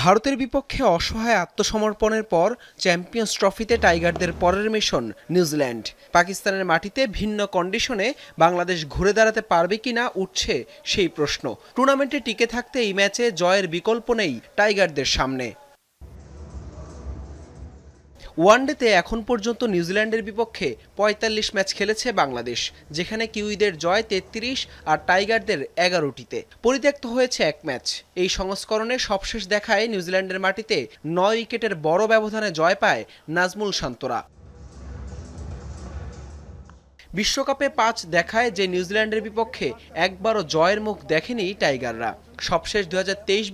ভারতের বিপক্ষে অসহায় আত্মসমর্পণের পর চ্যাম্পিয়ন্স ট্রফিতে টাইগারদের পরের মিশন, নিউজিল্যান্ড। পাকিস্তানের মাটিতে ভিন্ন কন্ডিশনে বাংলাদেশ ঘুরে দাঁড়াতে পারবে কিনা উঠছে সেই প্রশ্ন। টুর্নামেন্টে টিকে থাকতে এই ম্যাচে জয়ের বিকল্প নেই টাইগারদের সামনে। ওয়ানডেতে এখন পর্যন্ত নিউজিল্যান্ডের বিপক্ষে পঁয়তাল্লিশ ম্যাচ খেলেছে বাংলাদেশ, যেখানে কিউইদের জয় তেত্রিশ আর টাইগারদের এগারোটিতে। পরিত্যক্ত হয়েছে এক ম্যাচ। এই সংস্করণে সবশেষ দেখায় নিউজিল্যান্ডের মাটিতে নয় উইকেটের বড় ব্যবধানে জয় পায় নাজমুল শান্তরা। বিশ্বকাপে পাঁচ দেখায় যে নিউজিল্যান্ডের বিপক্ষে একবারও জয়ের মুখ দেখেনি টাইগাররা। সবশেষ দু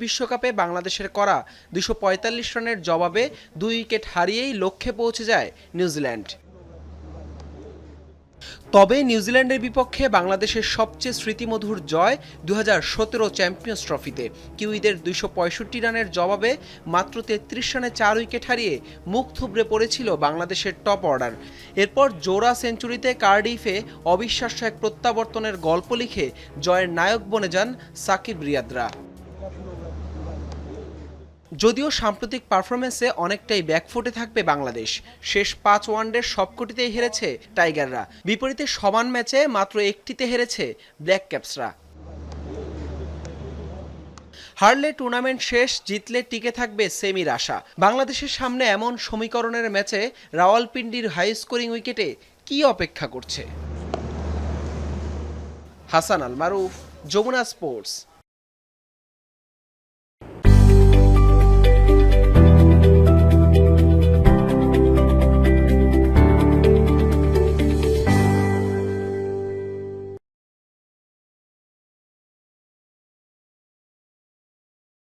বিশ্বকাপে বাংলাদেশের করা দুশো রানের জবাবে দুই উইকেট হারিয়েই লক্ষ্যে পৌঁছে যায় নিউজিল্যান্ড। তবে নিউজিল্যান্ডের বিপক্ষে বাংলাদেশের সবচেয়ে স্মৃতিমধুর জয় দু হাজার সতেরো চ্যাম্পিয়ন্স ট্রফিতে। কিউইদের দুইশো পঁয়ষট্টি রানের জবাবে মাত্র তেত্রিশ রানে চার উইকেট হারিয়ে মুখ থুবড়ে পড়েছিল বাংলাদেশের টপ অর্ডার। এরপর জোড়া সেঞ্চুরিতে কার্ডিফে অবিশ্বাস্য এক প্রত্যাবর্তনের গল্প লিখে জয়ের নায়ক বনে যান সাকিব রিয়াদরা। যদিও সাম্প্রতিক পারফরমেন্সে অনেকটাই ব্যাকফুটে থাকবে বাংলাদেশ। শেষ পাঁচ ওয়ানডের সবকটিতেই হেরেছে টাইগাররা। বিপরীতে সমান ম্যাচে মাত্র একটিতে হেরেছে ব্ল্যাক ক্যাপসরা। হারলে টুর্নামেন্ট শেষ, জিতলে টিকে থাকবে সেমির আশা বাংলাদেশের সামনে এমন সমীকরণের ম্যাচে রাওয়ালপিন্ডির হাই স্কোরিং উইকেটে কি অপেক্ষা করছে? হাসান আল মারুফ যমুনা স্পোর্টস।